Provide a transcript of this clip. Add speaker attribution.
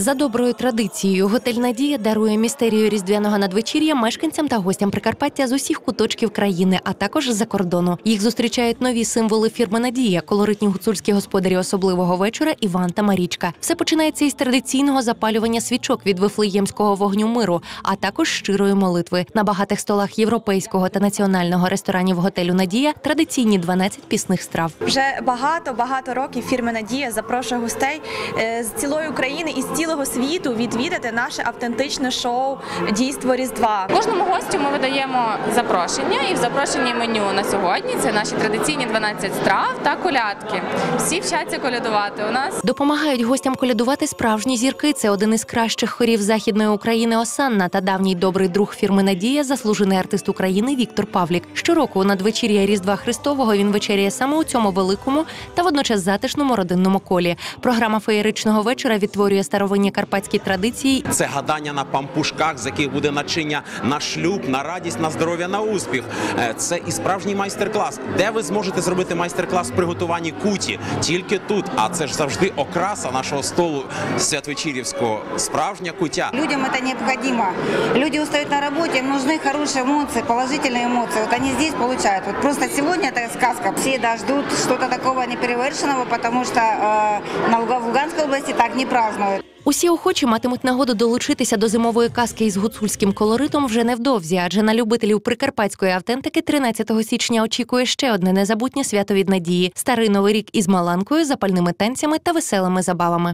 Speaker 1: За доброю традицією, готель Надія дарує містерію різдвяного надвечір'я мешканцям та гостям Прикарпаття з усіх куточків країни, а також з-за кордону. Їх зустрічають нові символи фірми Надія, колоритні гуцульські господарі особливого вечора Іван та Марічка. Все починається із традиційного запалювання свічок від вифлеємського вогню миру, а також щирої молитви. На багатих столах європейського та національного ресторанів готелю Надія традиційні 12 пісних страв.
Speaker 2: Вже багато багато років фірма Надія запрошує гостей е, з цілої України і з цілого світу відвідати наше автентичне шоу Дійство Різдва.
Speaker 3: Кожному гостю ми видаємо запрошення, і в запрошенні меню на сьогодні це наші традиційні 12 страв та колядки. Всі вчаться колядувати у нас.
Speaker 1: Допомагають гостям колядувати справжні зірки. Це один із кращих хорів західної України Осанна та давній добрий друг фірми Надія, заслужений артист України Віктор Павлік. Щороку надвечір'я Різдва Христового він вечеряє саме у цьому великому та водночас затишному родинному колі. Програма феєричного вечора відтворює старовинні карпатські традиції
Speaker 4: Це гадання на пампушках, з яких буде начиння на шлюб, на радість, на здоров'я, на успіх. Е, Це і справжній майстер-клас. Де ви зможете зробити майстер-клас в приготуванні куті? Тільки тут. А це ж завжди окраса нашого столу святвечірівського. Справжня кутя.
Speaker 5: Людям это необходимо. Люди устают на работе, им нужны хорошие эмоции, положительные эмоции. Вот они здесь получают. Вот просто сегодня это сказка. Все да, ждут что-то такого неперевершенного, потому что э, на Луга- в Луганской области так не празднуют.
Speaker 1: Усі охочі матимуть нагоду долучитися до зимової казки із гуцульським колоритом вже невдовзі, адже на любителів прикарпатської автентики 13 січня очікує ще одне незабутнє свято від надії старий новий рік із маланкою, запальними танцями та веселими забавами.